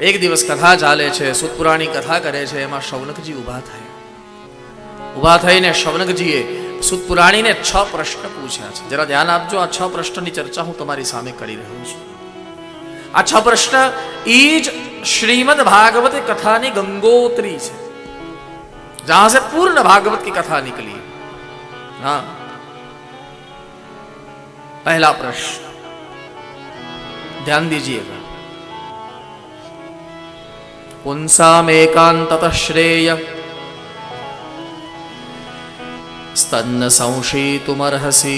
એક દિવસ કથા ચાલે છે સુતપુરાની કથા કરે છે, એમાં શૌનકજી ઊભા થાય. ઊભા થઈને શૌનકજીએ સુતપુરાણીને છ પ્રશ્ન પૂછ્યા છે. જરા ધ્યાન આપજો, આ છ પ્રશ્નની ચર્ચા હું તમારી સામે કરી રહ્યો છું. આ છ પ્રશ્ન એ જ શ્રીમદ ભાગવત કથાની ગંગોત્રી છે. જહાં સે પૂર્ણ ભાગવત કી કથા નીકળી. હા. પહેલા પ્રશ્ન. ધ્યાન દીજીએગા पुंसामेकांतत श्रेय स्तन्न संशीतुमर्हसि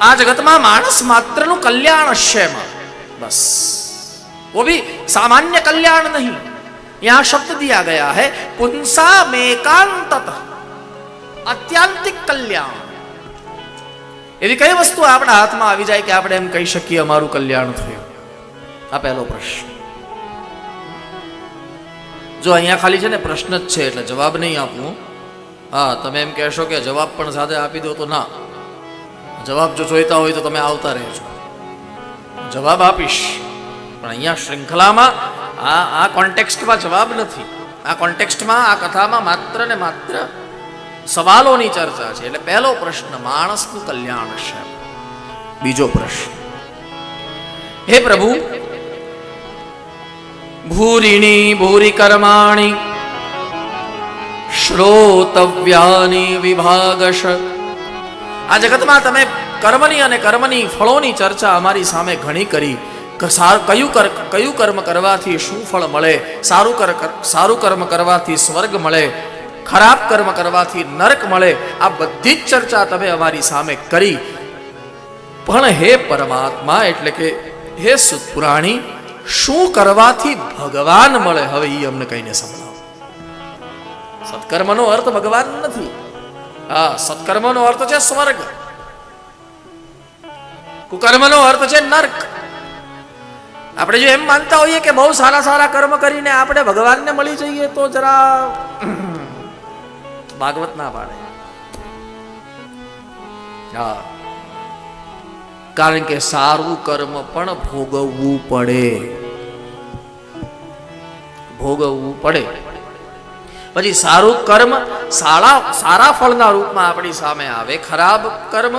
આ જગતમાં માણસ માત્રનું કલ્યાણ હશે એમાં બસ वो भी सामान्य कल्याण नहीं यहां शब्द दिया गया है पुंसा मेकांतत અત્યાંતિક કલ્યાણ એવી કઈ વસ્તુ આપણા હાથમાં આવી જાય કે આપણે એમ કહી શકીએ અમારું કલ્યાણ થયું આ પહેલો પ્રશ્ન. જો અહીંયા ખાલી છે ને પ્રશ્ન જ છે એટલે જવાબ નહીં આપવું હા, તમે એમ કહેશો કે જવાબ પણ સાથે આપી દો તો ના. જવાબ જો જોઈતા હોય તો તમે આવતા રહેજો. જવાબ આપીશ. પણ અહીંયા શૃંખલામાં આ આ કોન્ટેક્સ્ટમાં જવાબ નથી. આ કોન્ટેક્સ્ટમાં આ કથામાં માત્ર ને માત્ર સવાલોની ચર્ચા છે. એટલે પહેલો પ્રશ્ન, માણસનું કલ્યાણ છે. બીજો પ્રશ્ન. હે પ્રભુ ભૂરિણી ભૂરી કર્માણી શ્રોતવ્યાની વિભાગશ આ જગતમાં તમે કર્મની અને કર્મની ફળોની ચર્ચા અમારી સામે ઘણી કરી. કયું કયું કર્મ કરવાથી શું ફળ મળે? સારું સારું કર્મ કરવાથી સ્વર્ગ મળે. ખરાબ કર્મ કરવાથી નરક મળે. આ બધી જ ચર્ચા તમે અમારી સામે કરી. પણ હે પરમાત્મા, એટલે કે હે સુતપુરાણી શું કરવાથી ભગવાન મળે? હવે એ અમને કહીને સંભળાવો સત્કર્મનો અર્થ ભગવાન નથી. હા, સત્કર્મનો અર્થ છે સ્વર્ગ. કુકર્મનો અર્થ છે નર્ક. આપણે જો એમ માનતા હોઈએ કે બહુ સારા સારા કર્મ કરીને આપણે ભગવાનને મળી જઈએ તો જરા ભાગવત ના પાડે. હા. કારણ કે સારું કર્મ પણ ભોગવવું પડે. ભોગવવું પડે. પછી સારું કર્મ સારા સારા ફળના રૂપમાં આપણી સામે આવે. ખરાબ કર્મ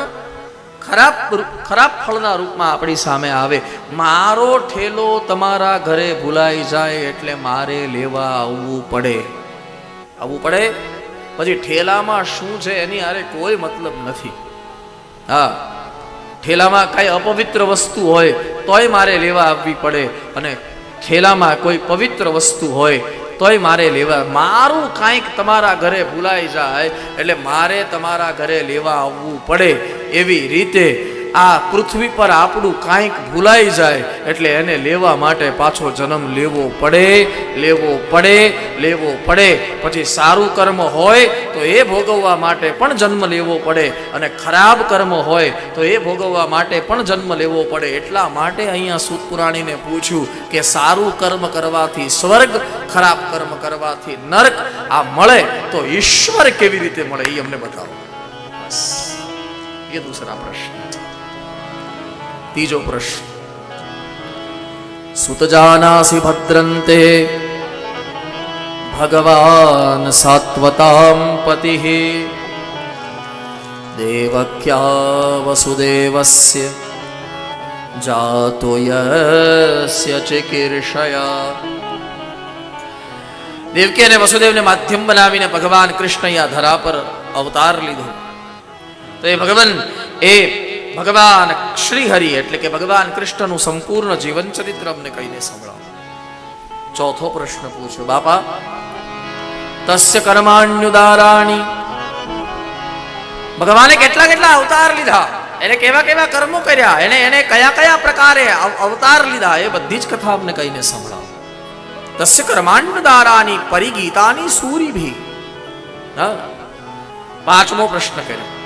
ખરાબ ખરાબ ફળના રૂપમાં આપણી સામે આવે. મારો ઠેલો તમારા ઘરે ભૂલાઈ જાય એટલે મારે લેવા આવવું પડે. આવવું પડે? પછી ઠેલામાં શું છે એની હારે કોઈ મતલબ નથી. હા, ઠેલામાં કઈ અપવિત્ર વસ્તુ હોય તોય મારે લેવા આવવી પડે. અને ઠેલામાં કોઈ પવિત્ર વસ્તુ હોય, તોય મારે લેવા, મારું કાંઈક તમારા ઘરે ભૂલાઈ જાય, એટલે મારે તમારા ઘરે લેવા આવવું પડે એવી રીતે આ પૃથ્વી પર આપણું કાંઈક ભૂલાઈ જાય એટલે એને લેવા માટે પાછો જન્મ લેવો પડે લેવો પડે લેવો પડે. પછી સારું કર્મ હોય તો એ ભોગવવા માટે પણ જન્મ લેવો પડે અને ખરાબ કર્મ હોય તો એ ભોગવવા માટે પણ જન્મ લેવો પડે. એટલા માટે અહીંયા સુતપુરાણીને પૂછ્યું કે સારું કર્મ કરવાથી સ્વર્ગ, ખરાબ કર્મ કરવાથી નર્ક, આ મળે તો ઈશ્વર કેવી રીતે મળે એ અમને બતાવો. બસ. એ દૂસરા પ્રશ્ન ત્રીજો પ્રશ્ન સુતજાનાસી ભદ્રંતે ભગવાન સાત્વતામ પતિ દેવક્યા વસુદેવસ્ય જાતો યસ્ય ચિકીર્ષયા દેવકી અને વસુદેવને માધ્યમ બનાવીને ભગવાન કૃષ્ણએ આ ધરા પર અવતાર લીધો તો એ ભગવાન એ ભગવાન શ્રી હરિ એટલે કે ભગવાન કૃષ્ણનું સંપૂર્ણ જીવન ચરિત્ર અમને કહીને સંભળાવો. ચોથો પ્રશ્ન પૂછ્યો, બાપા, તસ્ય કર્માણ્યુદારાણી. ભગવાને કેટલા કેટલા અવતાર લીધા? એને કેવા કેવા કર્મો કર્યા? એને એને કયા કયા પ્રકારે અવ- અવતાર લીધા? એ બધી જ કથા અમને કહીને સંભળાવો. તસ્ય કર્માંડદારાની પરિગીતાની સૂરીભી. હા? પાંચમો પ્રશ્ન કર્યો.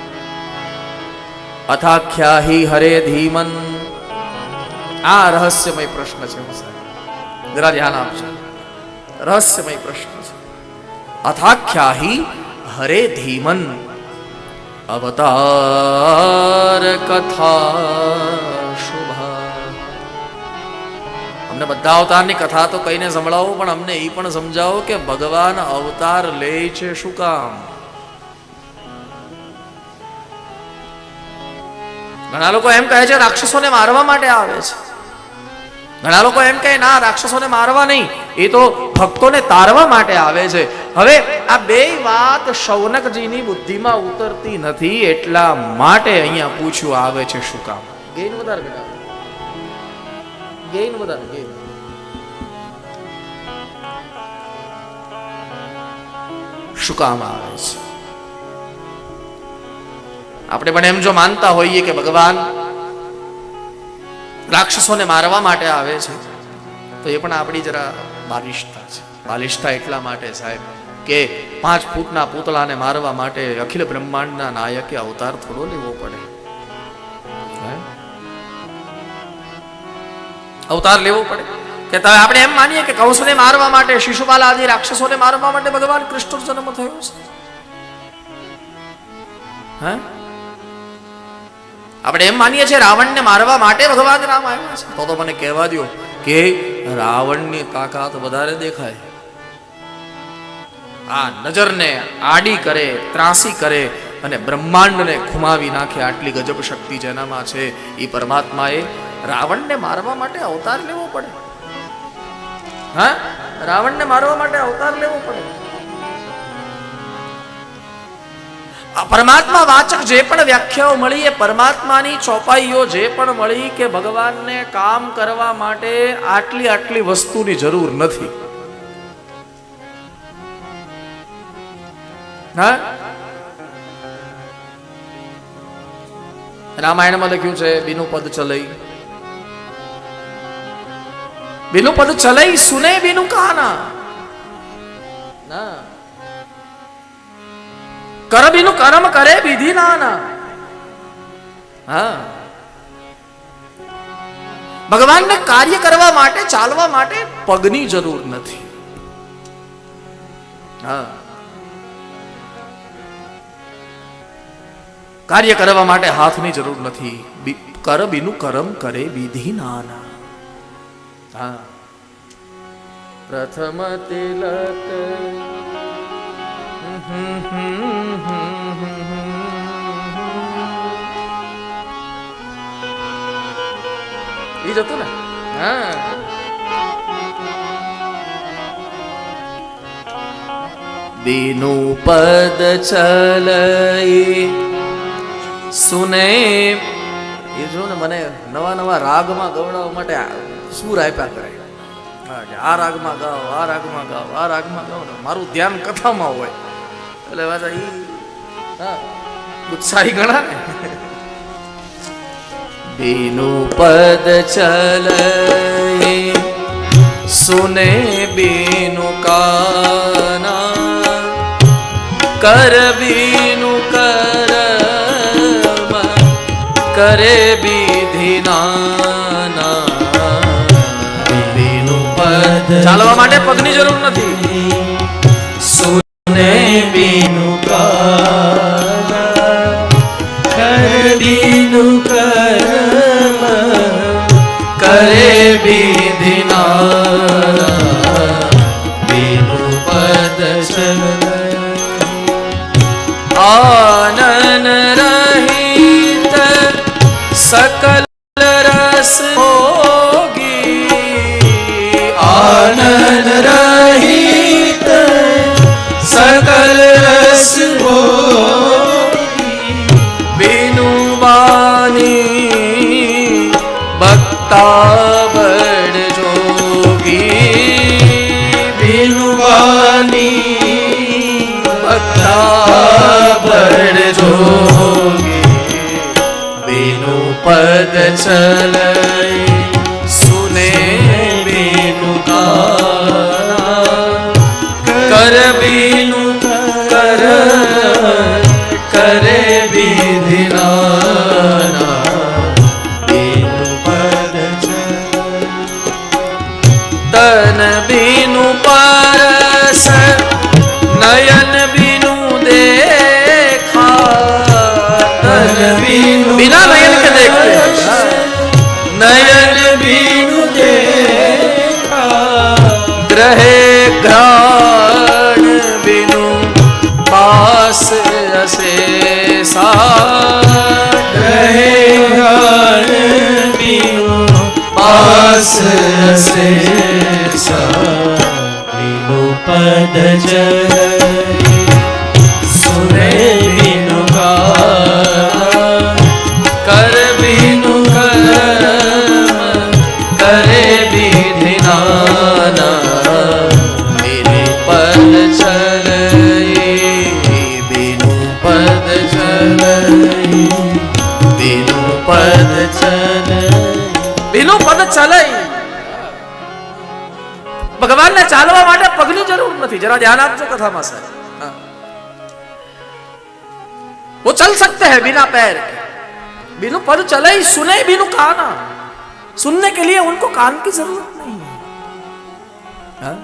અથાખ્યાહી હરે ધીમન. આ રહસ્યમય પ્રશ્ન છે હું સાહેબ. જરા ધ્યાન આપજો. રહસ્યમય પ્રશ્ન છે. અથાખ્યાહી હરે ધીમન. અવતાર કથા શુભા. અમને બધા અવતારની કથા તો કહીને સંભળાવો, પણ અમને એ પણ સમજાવો કે ભગવાન અવતાર લે છે શું કામ? ઘણા લોકો એમ કહે છે રાક્ષસોને મારવા માટે આવે છે. ઘણા લોકો એમ કહે ના રાક્ષસોને મારવા નહીં એ તો ભક્તોને તારવા માટે આવે છે. હવે આ બે વાત શૌનકજીની બુદ્ધિમાં ઉતરતી નથી એટલા માટે અહીંયા પૂછ્યું આવે છે શું કામ. ગેઇન વધારે ઘટાડો ગેઇન વધારે ગેઇન. શું કામ આવે છે? આપણે પણ એમ જો માનતા હોઈએ કે ભગવાન રાક્ષસોને મારવા માટે આવે છે, તો એ પણ આપણી જરા બાલિષ્ઠતા છે. બાલિષ્ઠતા એટલા માટે સાહેબ કે પાંચ ફૂટના પૂતળાને મારવા માટે અખિલ બ્રહ્માંડના નાયકે અવતાર થોડો લેવો પડે. અવતાર લેવો પડે. કે તમે આપણે એમ માનીએ કે કંસને મારવા માટે શિશુપાલ આદિ રાક્ષસોને મારવા માટે ભગવાન કૃષ્ણ જન્મ થયો છે. હે? આપણે એમ માનીએ છીએ રાવણને મારવા માટે ભગવાન રામ આવ્યા છે. તો તો મને કહેવા દો કે રાવણની તાકાત વધારે દેખાય. આ નજરને આડી કરે, ત્રાસી કરે અને બ્રહ્માંડને ખુમાવી નાખે આટલી ગજબ શક્તિ જેનામાં છે એ પરમાત્માએ રાવણને મારવા માટે અવતાર લેવો પડે. હા? રાવણને મારવા માટે અવતાર લેવો પડે. પરમાત્મા વાચક જે પણ વ્યાખ્યાઓ મળી, એ પરમાત્માની ચોપાઈઓ જે પણ મળી કે ભગવાનને કામ કરવા માટે આટલી આટલી વસ્તુની જરૂર નથી. હા? રામાયણમાં લખ્યું છે, બીનું પદ ચલઈ. બીનું પદ ચલઈ સુને બીનું કાના. ના. કર બીનું કર્મ કરે વિધિ નાના. હા. ભગવાનને કાર્ય કરવા માટે, ચાલવા માટે પગની જરૂર નથી. હા. કાર્ય કરવા માટે હાથની જરૂર નથી. કર બીનું કરમ કરે વિધિ નાના. હા. પ્રથમ તિલક એ જ ને? હા. બીનું પદ ચલઈ સુને. એ જો ને મને નવા નવા રાગમાં ગવડાવવા માટે સૂર આપ્યા કરે. આ રાગમાં ગાઓ, આ રાગમાં ગાઓ, આ રાગમાં ગાઓ ને મારું ધ્યાન કથામાં હોય. એટલે પાછા ઈ હા. ઉત્સાહી ગણા ને બીનુ પદ ચલ સુને બીનુ કાના કર બીનું કર કરે પદ ચાલવા માટે પગની જરૂર નથી. કાના પદ ચલય. સુને પાસ સે બીનો પદ જય સુને પદ ચલઈ બીનું પદ ચલઈ બીનું પદ બીનું પદ ચલઈ ભગવાનને ચાલવા માટે પગની જરૂર નથી જરા ધ્યાન આપજો કથામાં સર हाँ। वो चल सकते हैं बिना पैर के बिनु पद चले ही सुने बिनु काना सुनने के लिए उनको कान की जरूरत नहीं है हाँ?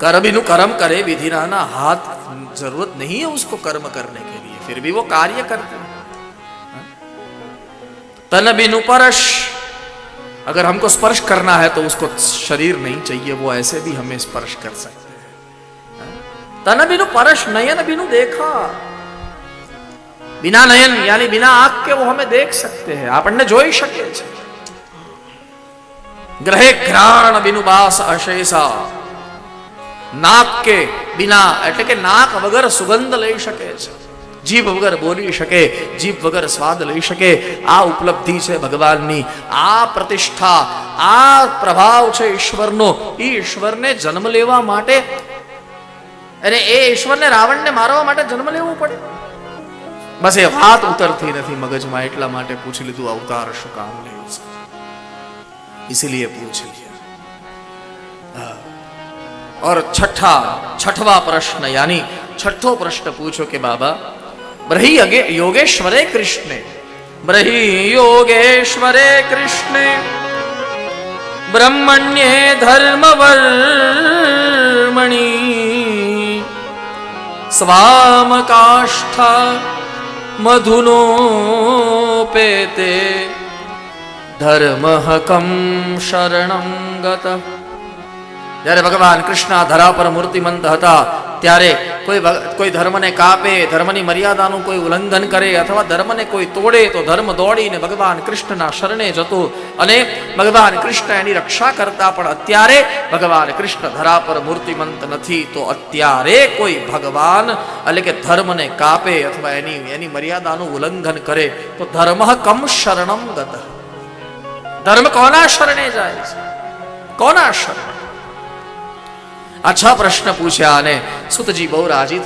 कर बिनु कर्म करे विधि रहना हाथ जरूरत नहीं है उसको कर्म करने के लिए फिर भी वो कार्य करते हैं हाँ? तलबिन परश। अगर हमको स्पर्श करना है तो उसको शरीर नहीं चाहिए, वो ऐसे भी हमें स्पर्श कर सकते हैं। हाँ? तन बिनु परश, नयन बिनु देखा। बिना नयन, यानी बिना आँख के वो हमें देख सकते हैं। आपने जो ही છે ગ્રહે घ्राण बिनु बास अशेषा। नाक के बिना એટલે के नाक वगैरह सुगंध ले सके। छे જીભ વગર બોલી શકે જીભ વગર સ્વાદ લઈ શકે આ ઉપલબ્ધિ છે ભગવાનની આ પ્રતિષ્ઠા આ પ્રભાવ છે ઈશ્વરનો એ ઈશ્વરને જન્મ લેવા માટે અને એ ઈશ્વરને રાવણને મારવા માટે જન્મ લેવો પડે બસ એ વાત ઉતરતી નથી મગજમાં એટલા માટે પૂછી લીધું અવતાર શું કામ લેવું છે इसीलिए पूछ लिया हाँ। और छठा छठवा प्रश्न यानी छठो प्रश्न पूछो कि बाबा બ્રહી અગે યોગેશ્વરે કૃષ્ણે બ્રહી યોગેશ્વરે કૃષ્ણે બ્રહ્મણ્યે ધર્મવર્મણી સ્વામકાષ્ઠા મધુનોપેતે ધર્મહકં શરણં ગતઃ જ્યારે ભગવાન કૃષ્ણ ધરા પર મૂર્તિમંત હતા, ત્યારે કોઈ કોઈ ધર્મને કાપે, ધર્મની મર્યાદાનું કોઈ ઉલ્લંઘન કરે અથવા ધર્મને કોઈ તોડે, તો ધર્મ દોડીને ભગવાન કૃષ્ણના શરણે જતો અને ભગવાન કૃષ્ણ એની રક્ષા કરતા પણ અત્યારે ભગવાન કૃષ્ણ ધરા પર મૂર્તિમંત નથી, તો અત્યારે કોઈ ભગવાન એટલે કે ધર્મને કાપે અથવા એની એની મર્યાદાનું ઉલ્લંઘન કરે, તો ધર્મ કમ શરણમ ગત. ધર્મ કોના શરણે જાય છે? કોના શરણે? આ પ્રશ્ન પૂછ્યા અને સુતજી બહુ રાજી થયા.